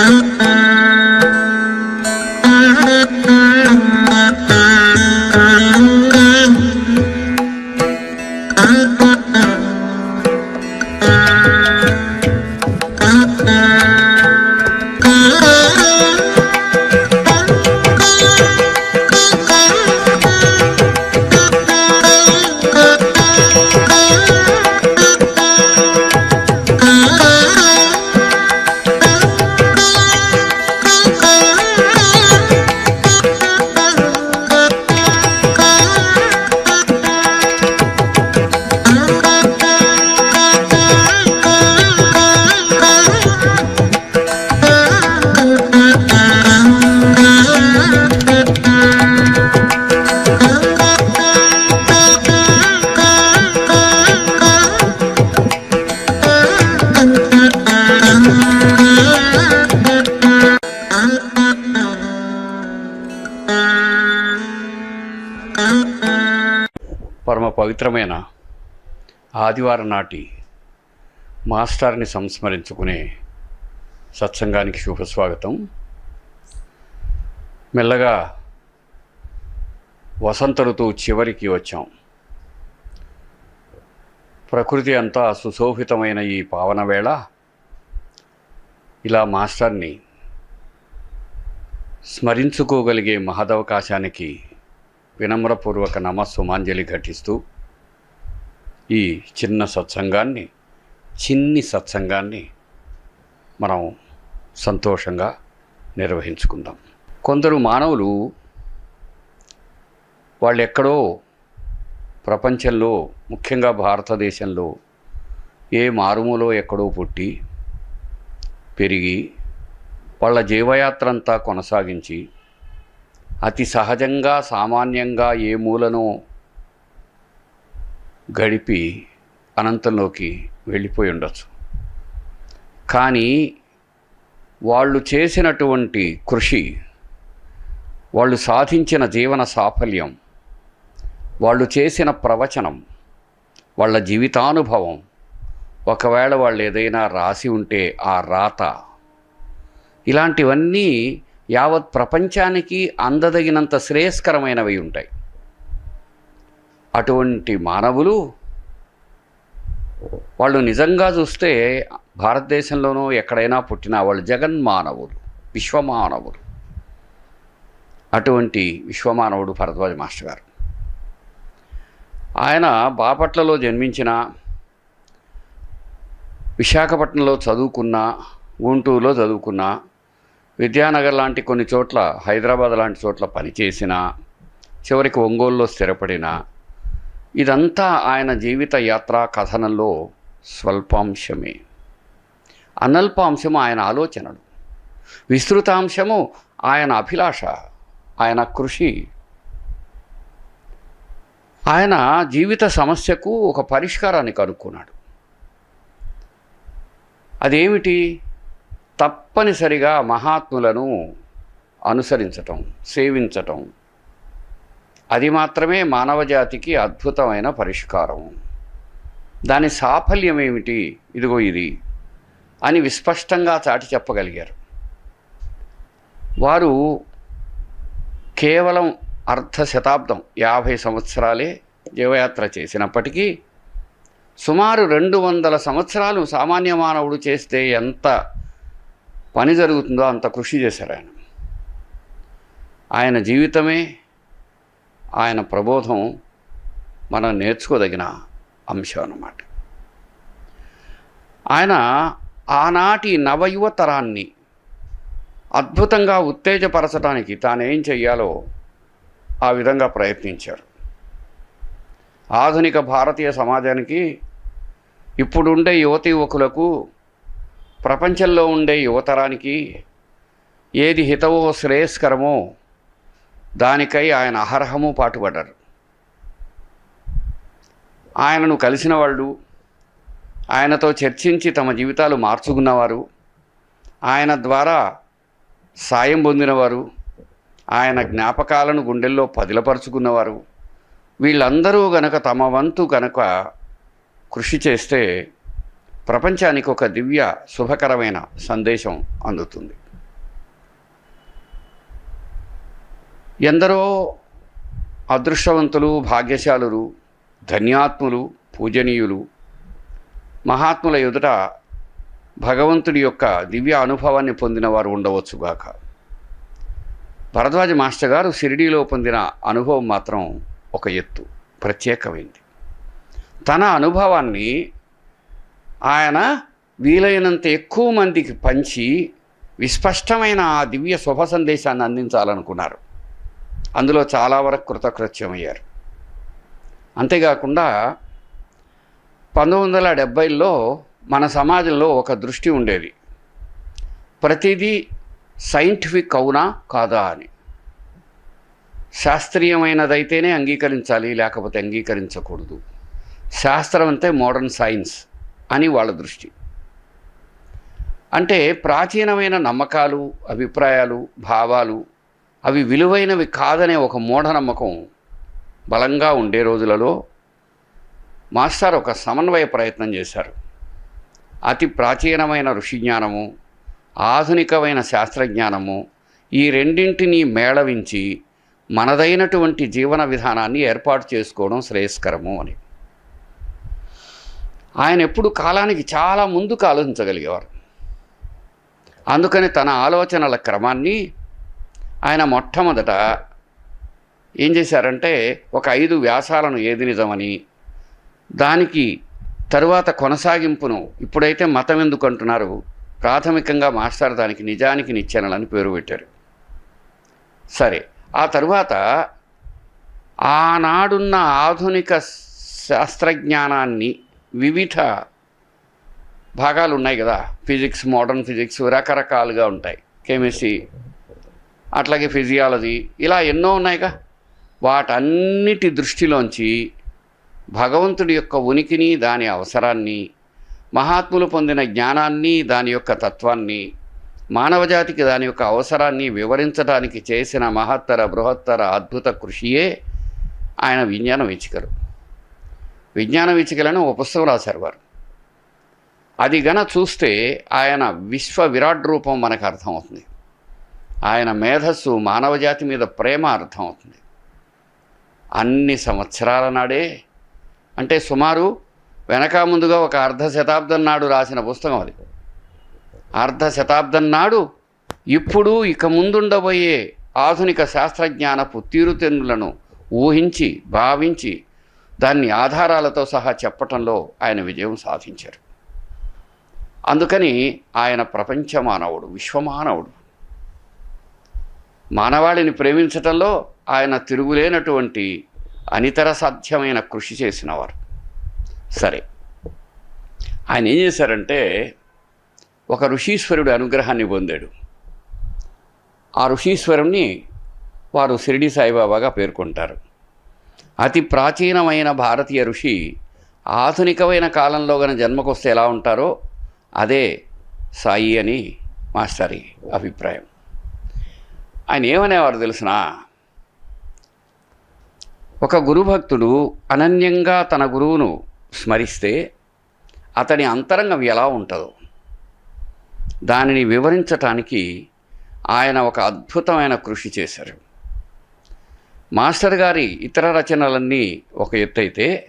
嗯。పవిత్రమైన ఆదివారం నాటి మాస్టర్ని సంస్మరించుకునే సత్సంగానికి శుభస్వాగతం. మెల్లగా వసంత ఋతువు చివరికి వచ్చాం. ప్రకృతి అంతా సుశోభితమైన ఈ పావన వేళ ఇలా మాస్టర్ని స్మరించుకోగలిగే మహదవకాశానికి వినమ్రపూర్వక నమస్సుమాంజలి ఘటిస్తూ ఈ చిన్న సత్సంగాన్ని చిన్ని సత్సంగాన్ని మనం సంతోషంగా నిర్వహించుకుందాం. కొందరు మానవులు వాళ్ళు ఎక్కడో ప్రపంచంలో ముఖ్యంగా భారతదేశంలో ఏ మారుమూలో ఎక్కడో పుట్టి పెరిగి వాళ్ళ జీవయాత్ర అంతా కొనసాగించి అతి సహజంగా సామాన్యంగా ఏ మూలను గడిపి అనంతంలోకి వెళ్ళిపోయి ఉండొచ్చు. కానీ వాళ్ళు చేసినటువంటి కృషి వాళ్ళు సాధించిన జీవన సాఫల్యం వాళ్ళు చేసిన ప్రవచనం వాళ్ళ జీవితానుభవం ఒకవేళ వాళ్ళు ఏదైనా రాసి ఉంటే ఆ రాత ఇలాంటివన్నీ యావత్ ప్రపంచానికి అందదగినంత శ్రేయస్కరమైనవి ఉంటాయి. అటువంటి మానవులు వాళ్ళు నిజంగా చూస్తే భారతదేశంలోనూ ఎక్కడైనా పుట్టిన వాళ్ళు జగన్మానవులు విశ్వమానవులు. అటువంటి విశ్వమానవుడు భరద్వాజ మాస్టర్ గారు. ఆయన బాపట్లలో జన్మించిన విశాఖపట్నంలో చదువుకున్న గుంటూరులో చదువుకున్న విద్యానగర్ లాంటి కొన్ని చోట్ల హైదరాబాద్ లాంటి చోట్ల పనిచేసిన చివరికి ఒంగోలులో స్థిరపడిన ఇదంతా ఆయన జీవిత యాత్రా కథనంలో స్వల్పాంశమే. అనల్పాంశము ఆయన ఆలోచనలు. విస్తృతాంశము ఆయన అభిలాష ఆయన కృషి. ఆయన జీవిత సమస్యకు ఒక పరిష్కారాన్ని కనుక్కున్నాడు. అదేమిటి? తప్పనిసరిగా మహాత్ములను అనుసరించటం సేవించటం అది మాత్రమే మానవజాతికి అద్భుతమైన పరిష్కారం. దాని సాఫల్యం ఏమిటి ఇదిగో ఇది అని విస్పష్టంగా చాటి చెప్పగలిగారు. వారు కేవలం అర్ధ శతాబ్దం యాభై సంవత్సరాలే జీవయాత్ర చేసినప్పటికీ సుమారు రెండు వందల సంవత్సరాలు సామాన్య మానవుడు చేస్తే ఎంత పని జరుగుతుందో అంత కృషి చేశారు ఆయన. ఆయన జీవితమే ఆయన ప్రబోధం మనం నేర్చుకోదగిన అంశం అన్నమాట. ఆయన ఆనాటి నవయువ తరాన్ని అద్భుతంగా ఉత్తేజపరచడానికి తానేం చెయ్యాలో ఆ విధంగా ప్రయత్నించారు. ఆధునిక భారతీయ సమాజానికి ఇప్పుడుండే యువతి యువకులకు ప్రపంచంలో ఉండే యువతరానికి ఏది హితవో శ్రేయస్కరమో దానికై ఆయన అహర్హము పాటుపడ్డారు. ఆయనను కలిసిన వాళ్ళు ఆయనతో చర్చించి తమ జీవితాలు మార్చుకున్నవారు ఆయన ద్వారా సాయం పొందినవారు ఆయన జ్ఞాపకాలను గుండెల్లో పదిలపరుచుకున్నవారు వీళ్ళందరూ గనక తమ వంతు గనక కృషి చేస్తే ప్రపంచానికి ఒక దివ్య శుభకరమైన సందేశం అందుతుంది. ఎందరో అదృష్టవంతులు భాగ్యశాలులు ధన్యాత్ములు పూజనీయులు మహాత్ముల ఎదుట భగవంతుడి యొక్క దివ్య అనుభవాన్ని పొందిన వారు ఉండవచ్చుగాక భరద్వాజ మాస్టర్ గారు షిరిడీలో పొందిన అనుభవం మాత్రం ఒక ఎత్తు ప్రత్యేకమైంది. తన అనుభవాన్ని ఆయన వీలైనంత ఎక్కువ మందికి పంచి విస్పష్టమైన ఆ దివ్య శుభ సందేశాన్ని అందించాలనుకున్నారు. అందులో చాలా వరకు కృతకృత్యమయ్యారు. అంతేకాకుండా పంతొమ్మిది వందల డెబ్భైలో మన సమాజంలో ఒక దృష్టి ఉండేది. ప్రతిదీ సైంటిఫిక్ అవునా కాదా అని. శాస్త్రీయమైనదైతేనే అంగీకరించాలి లేకపోతే అంగీకరించకూడదు. శాస్త్రం అంతే మోడర్న్ సైన్స్ అని వాళ్ళ దృష్టి. అంటే ప్రాచీనమైన నమ్మకాలు అభిప్రాయాలు భావాలు అవి విలువైనవి కాదనే ఒక మూఢనమ్మకం బలంగా ఉండే రోజులలో మాస్టర్ ఒక సమన్వయ ప్రయత్నం చేశారు. అతి ప్రాచీనమైన ఋషి జ్ఞానము ఆధునికమైన శాస్త్రజ్ఞానము ఈ రెండింటినీ మేళవించి మనదైనటువంటి జీవన విధానాన్ని ఏర్పాటు చేసుకోవడం శ్రేయస్కరము అని. ఆయన ఎప్పుడు కాలానికి చాలా ముందుకు ఆలోచించగలిగేవారు. అందుకని తన ఆలోచనల క్రమాన్ని ఆయన మొట్టమొదట ఏం చేశారంటే ఒక ఐదు వ్యాసాలను ఏది నిజమని దానికి తరువాత కొనసాగింపును ఇప్పుడైతే మతం ఎందుకు అంటున్నారు? ప్రాథమికంగా మాస్టర్ దానికి నిజానికి నిచ్చెనలని పేరు పెట్టారు. సరే ఆ తరువాత ఆనాడున్న ఆధునిక శాస్త్రజ్ఞానాన్ని వివిధ భాగాలు ఉన్నాయి కదా? ఫిజిక్స్ మోడర్న్ ఫిజిక్స్ రకరకాలుగా ఉంటాయి. కెమిస్ట్రీ అట్లాగే ఫిజియాలజీ ఇలా ఎన్నో ఉన్నాయిగా. వాటన్నిటి దృష్టిలోంచి భగవంతుడి యొక్క ఉనికిని దాని అవసరాన్ని మహాత్ములు పొందిన జ్ఞానాన్ని దాని యొక్క తత్వాన్ని మానవజాతికి దాని యొక్క అవసరాన్ని వివరించడానికి చేసిన మహత్తర బృహత్తర అద్భుత కృషియే ఆయన విజ్ఞాన వీచికలు. విజ్ఞాన వీచికలను ఒక పుస్తకం రాశారు వారు. అది గన చూస్తే ఆయన విశ్వ విరాట్ రూపం మనకు అర్థమవుతుంది. ఆయన మేధస్సు మానవజాతి మీద ప్రేమ అర్థమవుతుంది. అన్ని సంవత్సరాల నాడే అంటే సుమారు వెనక ముందుగా ఒక అర్ధ శతాబ్దం నాడు రాసిన పుస్తకం అది. అర్ధ శతాబ్దం నాడు ఇప్పుడు ఇక ముందుండబోయే ఆధునిక శాస్త్రజ్ఞానపు తీరుతెన్నులను ఊహించి భావించి దాన్ని ఆధారాలతో సహా చెప్పటంలో ఆయన విజయం సాధించారు. అందుకని ఆయన ప్రపంచ మానవుడు విశ్వమానవుడు. మానవాళిని ప్రేమించటంలో ఆయన తిరుగులేనటువంటి అనితర సాధ్యమైన కృషి చేసినవారు. సరే. ఆయన ఏం చేశారంటే ఒక ఋషీశ్వరుడు అనుగ్రహాన్ని పొందాడు. ఆ ఋషీశ్వరుణ్ణి వారు షిరిడి సాయిబాబాగా పేర్కొంటారు. అతి ప్రాచీనమైన భారతీయ ఋషి ఆధునికమైన కాలంలో గన జన్మకొస్తే ఎలా ఉంటారో అదే సాయి అని మాస్టారి అభిప్రాయం. ఆయన ఏమనేవారు తెలిసిన? ఒక గురుభక్తుడు అనన్యంగా తన గురువును స్మరిస్తే అతని అంతరంగం ఎలా ఉంటుందో దానిని వివరించటానికి ఆయన ఒక అద్భుతమైన కృషి చేశారు. మాస్టర్ గారి ఇతర రచనలన్నీ ఒక ఎత్తైతే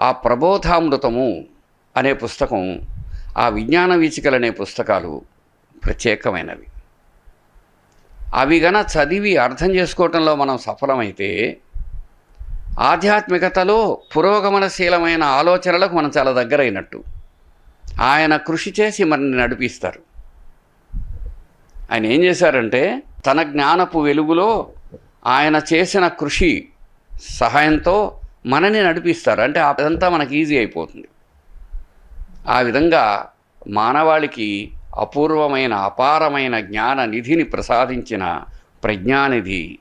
ఆ ప్రబోధామృతము అనే పుస్తకం ఆ విజ్ఞాన వీచికలనే పుస్తకాలు ప్రత్యేకమైనవి. అవి గన చదివి అర్థం చేసుకోవటంలో మనం సఫలమైతే ఆధ్యాత్మికతలో పురోగమనశీలమైన ఆలోచనలకు మనం చాలా దగ్గరైనట్టు. ఆయన కృషి చేసి మనల్ని నడిపిస్తారు. ఆయన ఏం చేశారంటే తన జ్ఞానపు వెలుగులో ఆయన చేసిన కృషి సహాయంతో మనని నడిపిస్తారు. అంటే అదంతా మనకి ఈజీ అయిపోతుంది. ఆ విధంగా మానవాళికి అపూర్వమైన అపారమైన జ్ఞాన నిధిని ప్రసాదించిన ప్రజ్ఞానిధి.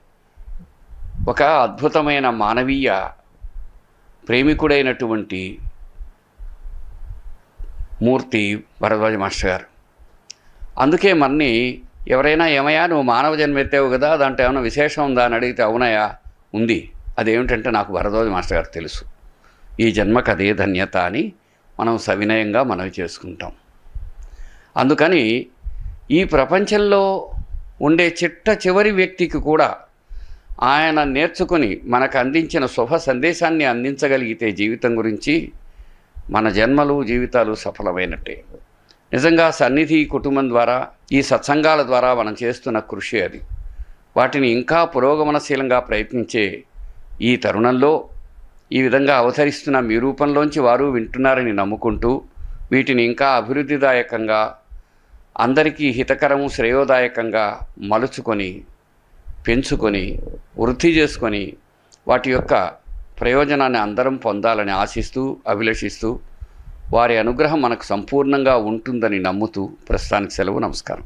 ఒక అద్భుతమైన మానవీయ ప్రేమికుడైనటువంటి మూర్తి భరద్వాజ మాస్టర్ గారు. అందుకే మన్ని ఎవరైనా ఏమయ్యా నువ్వు మానవ జన్మెత్తావు కదా దాంట్లో ఏమైనా విశేషం ఉందా అని అడిగితే అవునయా ఉంది. అదేమిటంటే నాకు భరద్వాజ మాస్టర్ గారు తెలుసు. ఈ జన్మకు అదే ధన్యత అని మనం సవినయంగా మనవి చేసుకుంటాం. అందుకని ఈ ప్రపంచంలో ఉండే చిట్ట చివరి వ్యక్తికి కూడా ఆయన నేర్చుకుని మనకు అందించిన శుభ సందేశాన్ని అందించగలిగితే జీవితం గురించి మన జన్మలు జీవితాలు సఫలమైనట్టే. నిజంగా సన్నిధి కుటుంబం ద్వారా ఈ సత్సంగాల ద్వారా మనం చేస్తున్న కృషి అది. వాటిని ఇంకా పురోగమనశీలంగా ప్రయత్నించే ఈ తరుణంలో ఈ విధంగా అవతరిస్తున్న మీ రూపంలోంచి వారు వింటున్నారని నమ్ముకుంటూ వీటిని ఇంకా అభివృద్ధిదాయకంగా అందరికీ హితకరము శ్రేయోదాయకంగా మలుచుకొని పెంచుకొని వృద్ధి చేసుకొని వాటి యొక్క ప్రయోజనాన్ని అందరం పొందాలని ఆశిస్తూ అభిలషిస్తూ వారి అనుగ్రహం మనకు సంపూర్ణంగా ఉంటుందని నమ్ముతూ ప్రస్తుతానికి సెలవు నమస్కారం.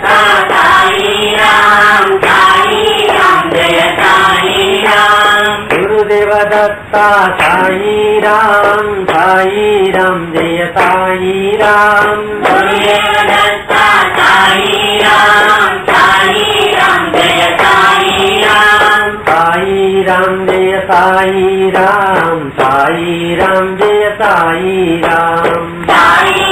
गुरुदेवदत्ता साई राम साई राम जय साई राम गुरुदेवदत्ता साई राम साई राम जय साई राम साई राम जय साई राम साई राम जय साई राम साई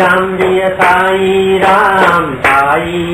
રામ જય સાઈ રામ સાઈ